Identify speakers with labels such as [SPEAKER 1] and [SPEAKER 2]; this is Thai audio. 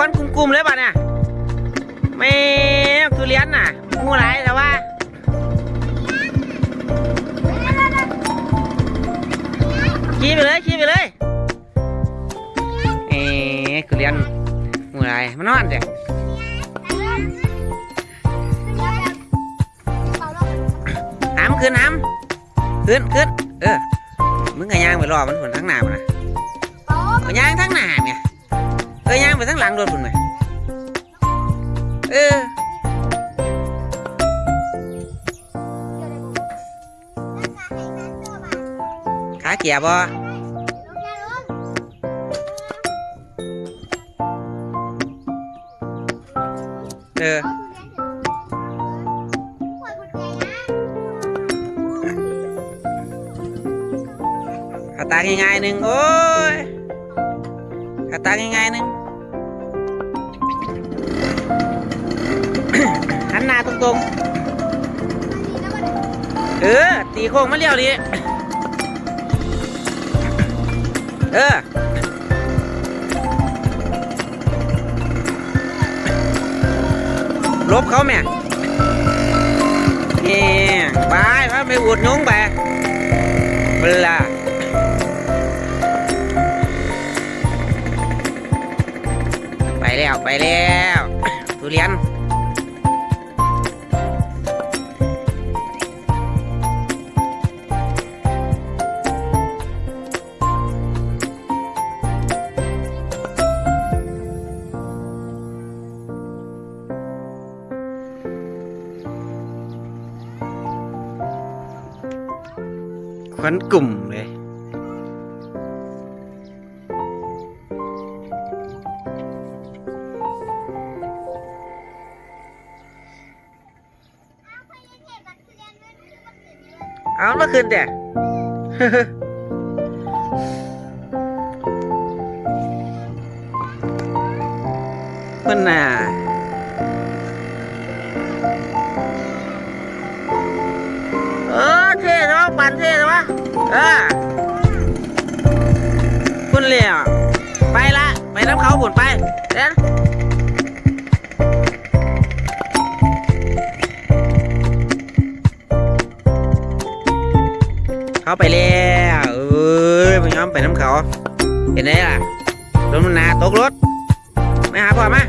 [SPEAKER 1] ควันกลุ่มๆเลยป่ะเนี่ยแม่ทุเรียนน่ะงูหลายแต่ว่าขี่ไปเลยขี่ไปเลยเอ๊ะทุเรียนงูหลายมันนอนเด็หามขึ้นหามขึ้นขึ้นเออมึงก็ย่างไปรอมันผลทั้งหน้ามันนะก็ย่างทั้งหน้าเนี่ย vang luôn rồi này Ê. cá chè bo ừ. Kata ngay ngay nưng, ôi Kata ngay ngay nưng ตรงๆ เออ ตีโค้งมาเลี้ยวดิเออ ลบเขาแม่นี่ไปไปไปอุดยุงไปเวลาไปแล้ว ไปแล้ว ทุเรียน Khoắn cùng đấy. Áo nó khinh đẹp Bên à Ơ thế đó, bàn thế đó. ำเขาผลไปเด้นเขาไปแล้วเอ้ยไปย้อมไปน้ำเขา เห็นไหมล่ะรถมันหนาตกรถไม่หาพ่อมา